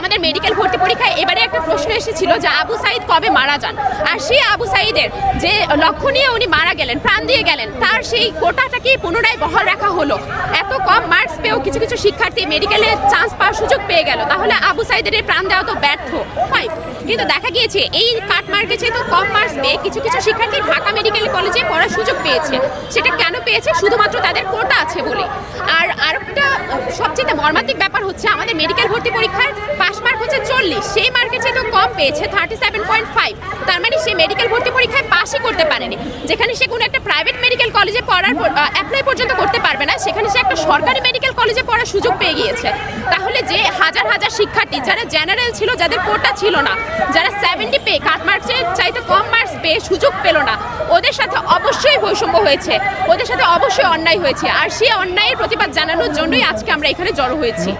আমাদের মেডিকেল ভর্তি পরীক্ষায় এবারে একটা প্রশ্ন এসেছিল যে আবু সাইদ কবে মারা যান? আর সেই আবু সাইদের যে লক্ষ্য নিয়ে উনি মারা গেলেন, প্রাণ দিয়ে গেলেন, তার সেই কোটাটাকে পুনরায় বহাল রাখা হলো? এত কম মার্কস পেয়েও কিছু কিছু শিক্ষার্থী মেডিকেলে চান্স পাওয়ার সুযোগ পেয়ে গেল। তাহলে আবু সাইদের এই প্রাণ দেওয়া তো ব্যর্থ। হয় কিন্তু দেখা গিয়েছে, এই কাট মার্কে যেহেতু কম মার্কস পেয়ে কিছু কিছু শিক্ষার্থী ঢাকা মেডিকেল কলেজে পড়ার সুযোগ পেয়েছে। সেটা কেন পেয়েছে? শুধুমাত্র তাদের কোটা আছে বলে। আর আরেকটা সবচেয়ে মর্মান্তিক ব্যাপার হচ্ছে আমাদের মেডিকেল ভর্তি পরীক্ষার পাস মার্ক হচ্ছে চল্লিশ। সেই মার্কের যেহেতু কম পেয়েছে থার্টি সেভেন পয়েন্ট ফাইভ তার মানে সে মেডিকেল ভর্তি পরীক্ষায় পাসই করতে পারেনি। যেখানে সে কোনো একটা প্রাইভেট মেডিকেল কলেজে পড়ার অ্যাপ্লাই পর্যন্ত করতে পারবে না, সেখানে সে একটা সরকারি মেডিকেল কলেজে পড়ার সুযোগ পেয়ে গিয়েছে। তাহলে যে হাজার হাজার শিক্ষার্থী, যারা জেনারেল ছিল, যাদের কোটা ছিল না, যারা সেভেন্টি পেয়ে কাট মার্কসের চাইতে কম মার্কস পেয়ে সুযোগ পেল না। ওদের সাথে অবশ্যই বৈষম্য হয়েছে। ওদের সাথে অবশ্যই অন্যায় হয়েছে। আর সেই অন্যায়ের প্রতিবাদ জানানোর জন্যই আজকে আমরা এখানে জড়ো হয়েছি।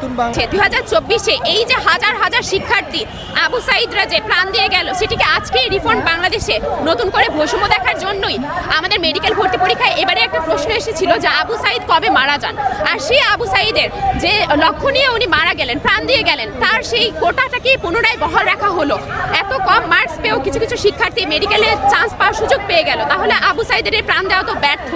দুই হাজার চব্বিশে এই যে হাজার হাজার শিক্ষার্থী আবু সাইদরা যে প্রাণ দিয়ে গেল সেটিকে আজকেই রিফন্ড বাংলাদেশে নতুন করে বৈষম্য দেখার জন্যই আমাদের মেডিকেল ভর্তি পরীক্ষায় এবারে একটা প্রশ্ন এসেছিল যে আবু সাইদ কবে মারা যান? আর সেই আবু সাইদের যে লক্ষ্য নিয়ে উনি মারা গেলেন প্রাণ দিয়ে গেলেন তার সেই কোটাটাকে পুনরায় বহাল রাখা হলো। এত কম মার্কস পেয়েও কিছু কিছু শিক্ষার্থী মেডিকেলে চান্স পাওয়ার সুযোগ পেয়ে গেল। তাহলে আবু সাইদের এই প্রাণ দেওয়া তো ব্যর্থ।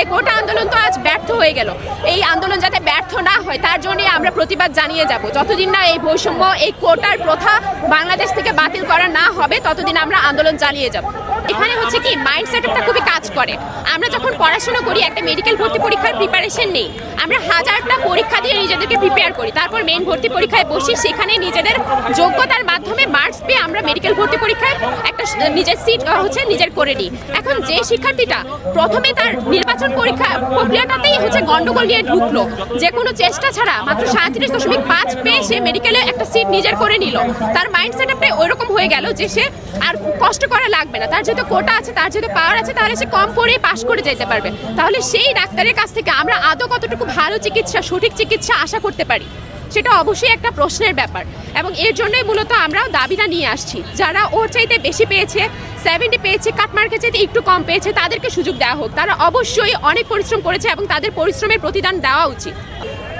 এই কোটা আন্দোলন তো আজ ব্যর্থ হয়ে গেল। এই আন্দোলন যাতে ব্যর্থ না হয়, তার জন্য আমরা প্রতিবাদ জানিয়ে যাব। যতদিন না এই বৈষম্য, এই কোটার প্রথা বাংলাদেশ থেকে বাতিল করা না হবে, ততদিন আমরা আন্দোলন চালিয়ে যাব। এখানে হচ্ছে কি মাইন্ড সেটআপটা খুবই কাজ করে। আমরা যখন পড়াশোনা করি, একটা মেডিকেল ভর্তি পরীক্ষার প্রিপারেশন নেই। আমরা হাজারটা পরীক্ষা দিয়ে নিজেদেরকে প্রিপেয়ার করি। তারপর মেন ভর্তি পরীক্ষায় বসি সেখানে নিজেদের যোগ্যতার মাধ্যমে মার্কস আমরা মেডিকেল ভর্তি পরীক্ষায় একটা নিজের সিট হচ্ছে নিজের করে নিই। এখন যে শিক্ষার্থীটা প্রথমে তার নির্বাচন পরীক্ষা প্রক্রিয়াটাতেই হচ্ছে গন্ডগোল নিয়ে ঢুকলো। যে কোনো চেষ্টা ছাড়া মাত্র সাঁত্রিশ দশমিক পাঁচ পেয়ে সে মেডিকেলে একটা সিট নিজের করে নিল। তার মাইন্ড সেটআপটা ওইরকম হয়ে গেল যে সে আর কষ্ট করা লাগবে না। তার যেহেতু কোটা আছে, তার যেহেতু পাওয়ার আছে, তাহলে সে কম পড়েই পাশ করে যেতে পারবে। তাহলে সেই ডাক্তারের কাছ থেকে আমরা আদৌ কতটুকু ভালো চিকিৎসা, সঠিক চিকিৎসা আশা করতে পারি? সেটা অবশ্যই একটা প্রশ্নের ব্যাপার। এবং এর জন্যই মূলত আমরা দাবিটা নিয়ে আসছি। যারা ওর চাইতে বেশি পেয়েছে সেভেন্টি পেয়েছে কাটমার্কের চাইতে একটু কম পেয়েছে, তাদেরকে সুযোগ দেওয়া হোক। তারা অবশ্যই অনেক পরিশ্রম করেছে এবং তাদের পরিশ্রমের প্রতিদান দেওয়া উচিত।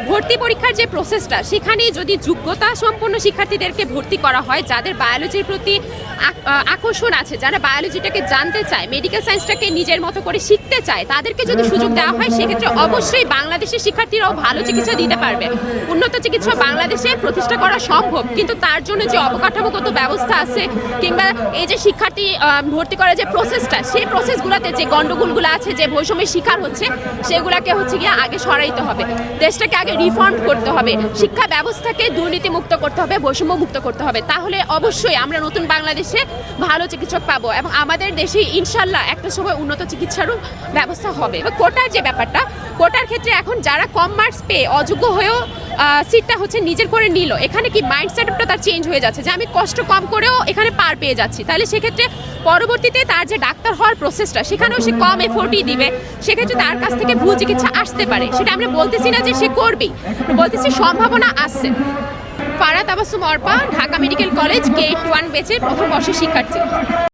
ভর্তি পরীক্ষার যে প্রসেসটা সেখানে যদি যোগ্যতা সম্পন্ন শিক্ষার্থীদেরকে ভর্তি করা হয়, যাদের বায়োলজির প্রতি আকর্ষণ আছে, যারা বায়োলজিটাকে জানতে চায় মেডিকেল সায়েন্সটাকে নিজের মতো করে শিখতে চায়, তাদেরকে যদি সুযোগ দেওয়া হয়, সেক্ষেত্রে অবশ্যই বাংলাদেশের শিক্ষার্থীরাও ভালো চিকিৎসা দিতে পারবে। উন্নত চিকিৎসা বাংলাদেশে প্রতিষ্ঠা করা সম্ভব, কিন্তু তার জন্য যে অবকাঠামোগত ব্যবস্থা আছে, কিংবা এই যে শিক্ষার্থী ভর্তি করার যে প্রসেসটা সেই প্রসেসগুলোতে যে গন্ডগোলগুলো আছে, যে বৈষম্যের শিকার হচ্ছে, সেগুলোকে হচ্ছে গিয়ে আগে সরাইতে হবে। দেশটাকে আগে রিফন্ড করতে হবে। শিক্ষা ব্যবস্থাকে দুর্নীতি মুক্ত করতে হবে বৈষম্য মুক্ত করতে হবে। তাহলে অবশ্যই আমরা নতুন বাংলাদেশে ভালো চিকিৎসক পাবো এবং আমাদের দেশে ইনশাল্লাহ একটা সময় উন্নত চিকিৎসারও ব্যবস্থা হবে। এবার কোটার যে ব্যাপারটা, কোটার ক্ষেত্রে এখন যারা কম মার্কস পেয়ে অযোগ্য হয়েও সিটটা হচ্ছে নিজের করে নিল, এখানে কি মাইন্ড সেটআপটা তার চেঞ্জ হয়ে যাচ্ছে? যে আমি কষ্ট কম করেও এখানে পার পেয়ে যাচ্ছি। তাহলে সেক্ষেত্রে পরবর্তীতে তার যে ডাক্তার হওয়ার প্রসেসটা সেখানেও সে কম এফোর্টই দিবে। সেক্ষেত্রে তার কাছ থেকে ভুল চিকিৎসা আসতে পারে। সেটা আমরা বলতেছি না যে সে করবেই। বলতেছি সম্ভাবনা আসছে ফারাত আবাসুম অর্পা, ঢাকা মেডিকেল কলেজ কে ওয়ান বেচে প্রথম বর্ষের শিক্ষার্থী।